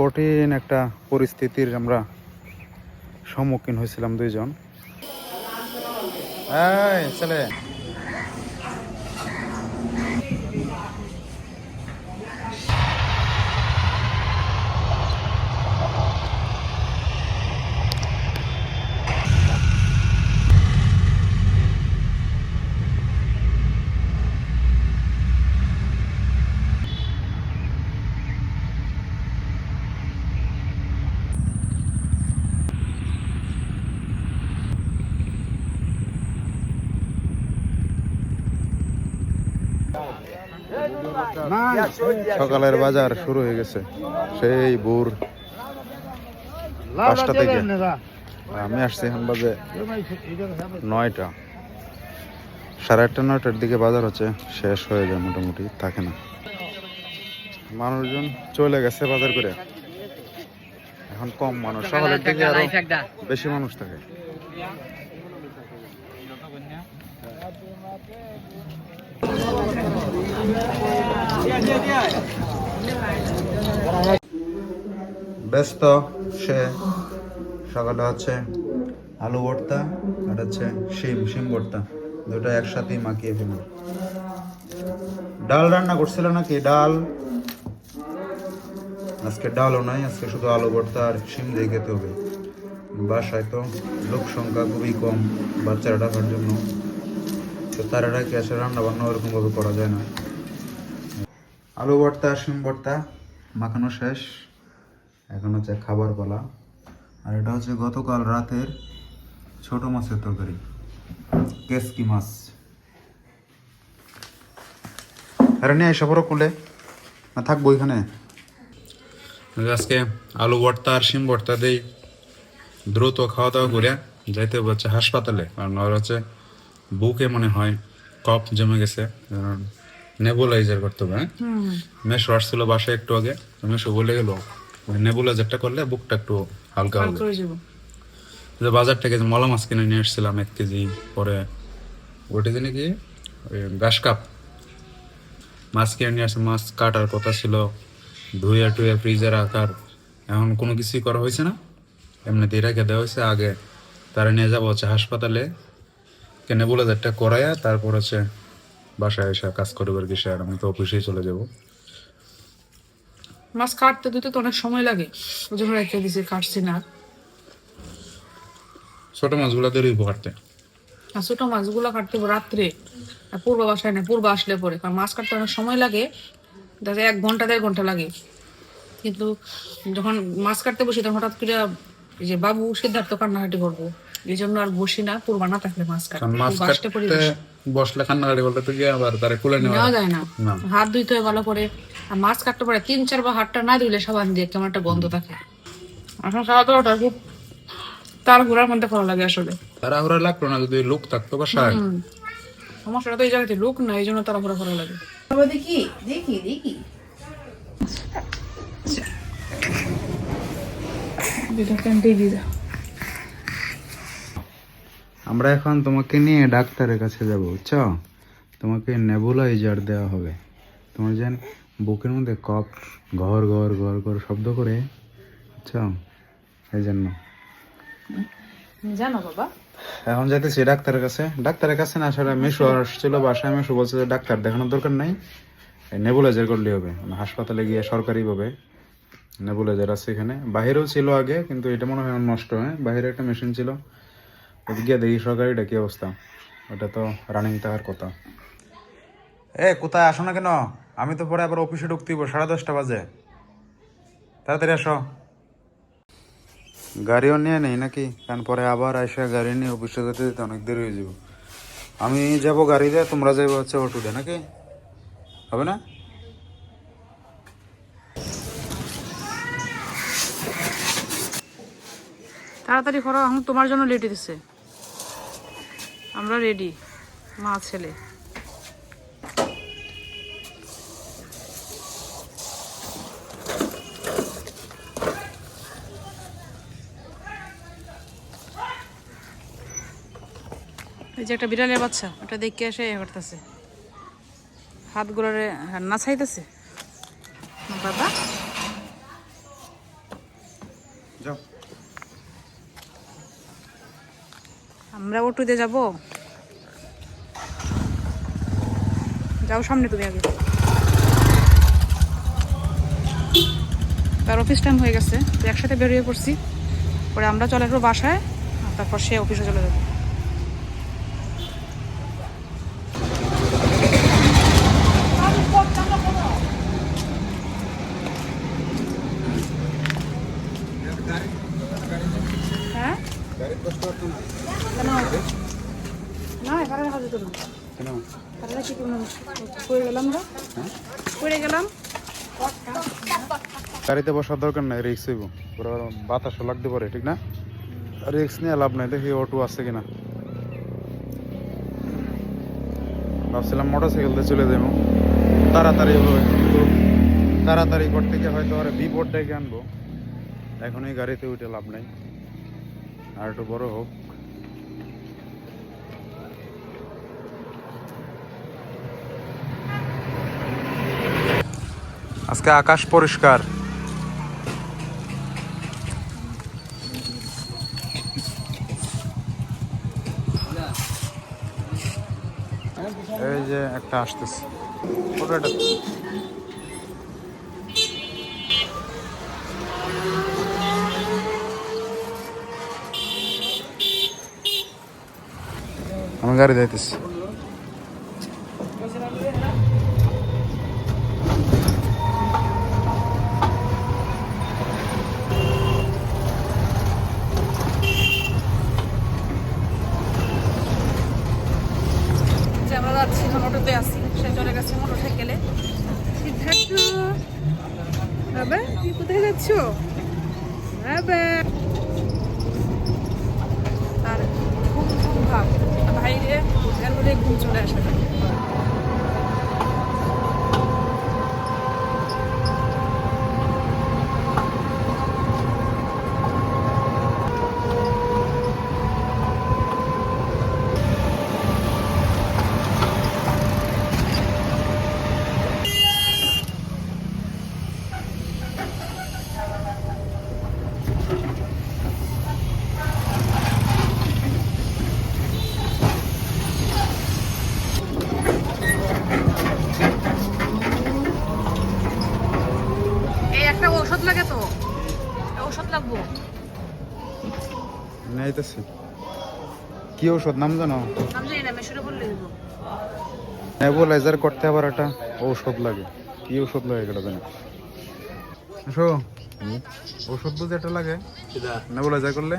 কঠিন একটা পরিস্থিতির আমরা সম্মুখীন হয়েছিলাম দুইজন। ছেলে। সকালের বাজার শুরু হয়ে গেছে। সেই ভোর পাঁচটা থেকে। আমি আসছি এখন বাজে নয়টা। সাড়ে আটটা, নয়টার দিকে বাজার হচ্ছে, শেষ হয়ে যায় মোটামুটি, থাকে না। মানুষজন চলে গেছে বাজার করে। এখন কম মানুষ। সকালের দিকে আরও বেশি মানুষ থাকে। ব্যস্ত, সে সকালে হচ্ছে আলু ভর্তা আর হচ্ছে শিম শিম ভর্তা। দুটো একসাথেই মাখিয়ে ফেলি। ডাল রান্না করছিল নাকি? ডাল। আজকে ডালও নাই, আজকে শুধু আলু ভর্তা আর শিম দিয়ে খেতে হবে। বাসায় তো লোক সংখ্যা খুবই কম বাচ্চারা ডাকার জন্য। তো তারা কি আসলে রান্না বান্না ওরকম ভাবে করা যায় না? আলু ভর্তা শিম ভর্তা মাখানো শেষ। এখন হচ্ছে খাবার পালা। আর এটা হচ্ছে গতকাল রাতের ছোট মাছের তরকারি, কেসকি মাছ। আরে নিয়ে এসে পড়ো কুলে। না থাকব এখানে। আজকে আলু ভর্তা আর শিম ভর্তা দেই। দ্রুত খাওয়া দাওয়া করে যাইতে হচ্ছে হাসপাতালে। কারণ ওর হচ্ছে বুকে মনে হয় কফ জমে গেছে। নেবুলাইজার করতে হবে হ্যাঁ? মেশো আসছিল বাসায় একটু আগে মেশো বলে গেল নেবুলাইজারটা করলে বুকটা একটু হালকা হবে। যে বাজার থেকে যে মলা মাছ কিনে নিয়ে এসেছিলাম এক কেজি পরে ওটা কি ওই ঘাস কাপ মাছ কিনে নিয়ে আসে মাছ কাটার কথা ছিল ধুয়ে টুয়ে ফ্রিজে রাখার এখন কোনো কিছুই করা হয়েছে না? এমনিতেই রেখে দেওয়া হয়েছে আগে তারা নিয়ে যাব হচ্ছে হাসপাতালে। কেনে বলে একটা করাইয়া তারপর হচ্ছে বাসায় এসে কাজ করবার কি আর আমি তো অফিসেই চলে যাব। মাছ কাটতে দিতে তো অনেক সময় লাগে। ওই জন্য রেখে দিছি কাটছি না। ছোট মাছগুলো দেরি কাটতে। আর ছোট মাছগুলো কাটতে রাত্রে। আর পূর্ব বাসায় না পূর্ব আসলে পরে কারণ মাছ কাটতে অনেক সময় লাগে। দেখা এক ঘণ্টা দেড় ঘণ্টা লাগে। কিন্তু যখন মাছ কাটতে বসি তখন হঠাৎ করে এই যে বাবু সিদ্ধার্থ কান্নাকাটি করব। এই জন্য আর বসি না পূর্বা না থাকলে মাছ কাটতে মাছ পূর্ব পরে বসলে কান্নাকাটি বলতে তো গিয়ে আবার তারা কুলে নেওয়া যায় না। না। হাত ধুইতে হয় ভালো করে। আর মাছ কাটতে পারে তিন চারবার হাতটা না ধুইলে সাবান দিয়ে কেমন একটা গন্ধ থাকে। এখন খাওয়া দাওয়াটা খুব তার ঘোরার মধ্যে ভালো লাগে আসলে। তারা ওরা লাগল না যদি লোক থাকতো বাসায়? হুম। সমস্যাটা তো এই জায়গাতে লোক না এই জন্য তারা ঘোরা ভালো লাগে দেখি দেখি দেখি। আমরা এখন তোমাকে নিয়ে ডাক্তারের কাছে যাব বুঝছ? তোমাকে নেবুলাইজার দেওয়া হবে। তোমার যেন বুকের মধ্যে কফ ঘর ঘর ঘর ঘর শব্দ করে বুঝছ? এই জন্য। জানো বাবা? এখন যাইতেছি ডাক্তারের কাছে। ডাক্তারের কাছে না আসলে মেশো আসছিল বাসায় মেশো বলছে যে ডাক্তার দেখানোর দরকার নাই। নেবুলাইজার করলেই হবে। মানে হাসপাতালে গিয়ে সরকারিভাবে নেবুলাইজার আছে এখানে। বাহিরেও ছিল আগে কিন্তু এটা মনে হয় নষ্ট হ্যাঁ। বাইরে একটা মেশিন ছিল। গিয়ে দেখি সরকারিটা কি অবস্থা। ওটা তো রানিং থাকার কথা। এ কোথায় আসো না কেন? আমি তো পরে আবার অফিসে ঢুকতে হইবো, সাড়ে দশটা বাজে। তাড়াতাড়ি আসো। গাড়িও নিয়ে নেই নাকি? কারণ পরে আবার এসে গাড়ি নিয়ে অফিসে যেতে যেতে অনেক দেরি হয়ে যাব। আমি যাব গাড়ি দিয়ে তোমরা যাব হচ্ছে অটো দিয়ে নাকি? হবে না? তাড়াতাড়ি করো এখন তোমার জন্য লেটে দিছে। আমরা রেডি মা, ছেলে। এই যে একটা বিড়ালের বাচ্চা, ওটা দেখে এসে এ করতেছে। হাত গোড়ারে নাচাইতেছে। বাবা। অটোতে যাব। যাও সামনে তুমি আগে। তার অফিস টাইম হয়ে গেছে একসাথে বেরিয়ে পড়ছি। পরে আমরা চলে আসব বাসায় তারপর সে অফিসে চলে যাবে। গাড়িতে বসার দরকার নাই রিক্স হইব। বাতাসও লাগতে পারে, ঠিক না? রিক্স নিয়ে লাভ নাই, দেখি অটো আছে কিনা। ভাবছিলাম মোটর সাইকেল দিয়ে চলে যাব তাড়াতাড়ি হবে তাড়াতাড়ি করতে গিয়ে হয়তো আর বিপদ ডেকে আনব। এখন এই গাড়িতে উঠে লাভ নাই। আর একটু বড় হোক। আজকে আকাশ পরিষ্কার। এই যে একটা আসতেছে। একটা আমি গাড়ি যাইতেছি যে আমরা যাচ্ছি এখন অটোতে আসছি সে চলে গেছে মোটর সাইকেলে সিদ্ধার্থ বাবা তুমি কোথায় যাচ্ছ বাবা তার ঘুম ঘুম ভাব বাইরে এর মধ্যে ঘুম চলে আসে এই একটা ঔষধ লাগে তো লাগবো? নাইতেছি। কি ঔষধ? নাম জানো? নাম জানি না মেশুরে বললে দেবো। নেবুলাইজার করতে আবার একটা ঔষধ লাগে। কি ঔষধ লাগে এটা জানি। আসো। ঔষধ বুঝে এটা লাগে। নেবুলাইজার করলে?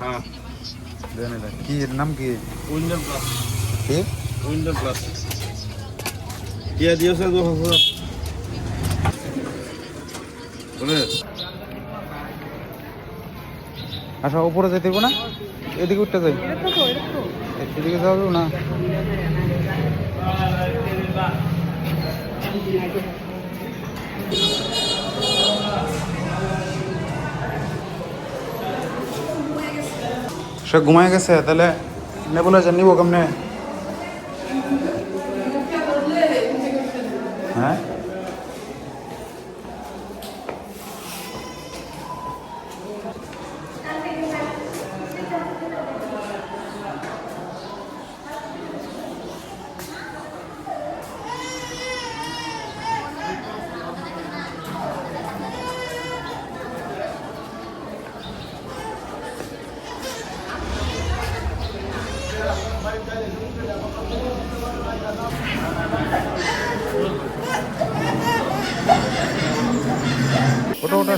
হ্যাঁ। জানি এটা কি এর নাম কি? উইন্ডোর প্লাস কি? উইন্ডোর প্লাস দিয়া দিয়েছে তো হাজার বলে আচ্ছা উপরে যেতে না? এদিকে উঠতে যাই। এদিকে যাবে না? সে ঘুমায় গেছে তাহলে নেবুলাইজার নিব কেমনে? হ্যাঁ?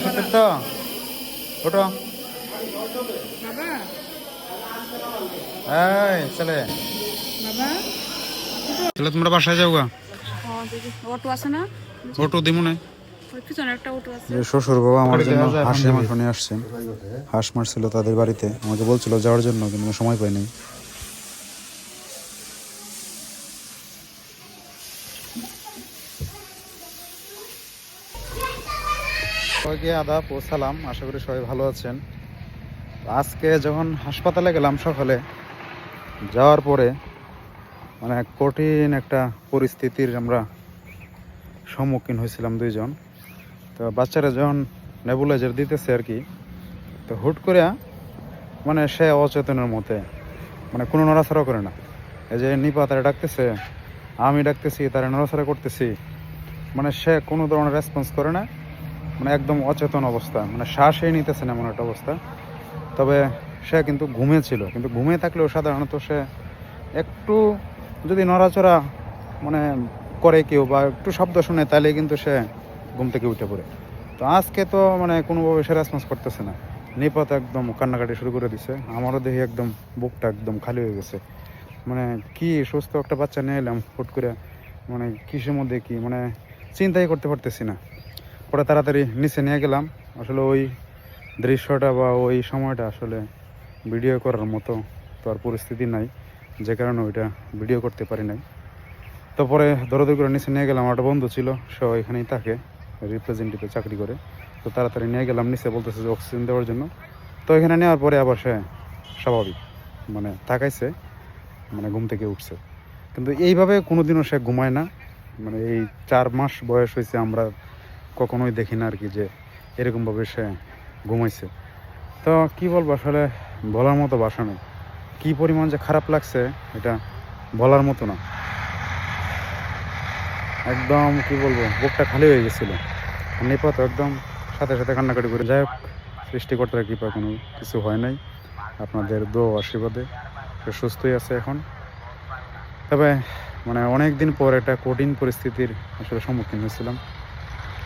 ওটো তো? ওটো বাবা। এই চলে। বাবা। তোমরা বাসায় যাও গা। হ্যাঁ অটো আছে না? অটো দিমু না। ওই পিছনে একটা অটো আছে। যে শ্বশুর বাবা আমার জন্য হাঁসি মাংস নিয়ে আসছেন হাঁস মারছিল তাদের বাড়িতে। আমাকে বলছিল যাওয়ার জন্য কিন্তু সময় পাইনি। সবাইকে আদাব ও সালাম। আশা করি সবাই ভালো আছেন। আজকে যখন হাসপাতালে গেলাম সকালে, যাওয়ার পরে মানে কঠিন একটা পরিস্থিতির আমরা সম্মুখীন হয়েছিলাম দুইজন। তো বাচ্চারা যখন নেবুলাইজার দিতেছে আর কি, তো হুট করে মানে সে অচেতনের মতে মানে কোনো নড়াচড়া করে না। এই যে নিপা তারা ডাকতেছে, আমি ডাকতেছি, তারা নড়াচড়া করতেছি মানে সে কোনো ধরনের রেসপন্স করে না। মানে একদম অচেতন অবস্থা। মানে শ্বাসই নিতেছে না এমন একটা অবস্থা। তবে সে কিন্তু ঘুমে ছিল। কিন্তু ঘুমে থাকলেও সাধারণত সে একটু যদি নড়াচড়া মানে করে কেউ বা একটু শব্দ শুনে তাহলে কিন্তু সে ঘুম থেকে উঠে পড়ে। তো আজকে তো মানে কোনোভাবে সে রেসপন্স করতেছে না। নিপাত একদম কান্নাকাটি শুরু করে দিছে। আমারও দেখি একদম বুকটা একদম খালি হয়ে গেছে। মানে কি সুস্থ একটা বাচ্চা নিয়ে এলাম, হুট করে। মানে কিসের মধ্যে কি? মানে চিন্তাই করতে পারতেছি না। পরে তাড়াতাড়ি নিচে নিয়ে গেলাম। আসলে ওই দৃশ্যটা বা ওই সময়টা আসলে ভিডিও করার মতো তো আর পরিস্থিতি নাই, যে কারণে ওইটা ভিডিও করতে পারি নাই। তো তারপরে দৌড়াদৌড়ি করে নিচে নিয়ে গেলাম একটা বন্ধু ছিল, সে এখানেই থাকে রিপ্রেজেন্টেটিভে চাকরি করে। তো তাড়াতাড়ি নিয়ে গেলাম, নিচে বলতেছে যে অক্সিজেন দেওয়ার জন্য। তো এখানে নেওয়ার পরে আবার সে স্বাভাবিক মানে তাকাইছে মানে ঘুম থেকে উঠছে। কিন্তু এইভাবে কোনোদিনও সে ঘুমায় না মানে এই চার মাস বয়স হয়েছে আমরা কখনোই দেখি না আর কি যে এরকমভাবে সে ঘুমাইছে। তো কি বলব, আসলে বলার মতো বাসা নেই। কী পরিমাণ যে খারাপ লাগছে, এটা বলার মতো না। একদম কি বলব, বুকটা খালি হয়ে গেছিল। নেপা তো একদম সাথে সাথে কান্নাকাটি করে। যাই হোক, সৃষ্টিকর্তার কৃপা কোনো কিছু হয় নাই। আপনাদের দো আশীর্বাদে সে সুস্থই আছে এখন। তবে মানে অনেক দিন পর একটা কঠিন পরিস্থিতির আসলে সম্মুখীন হয়েছিলাম।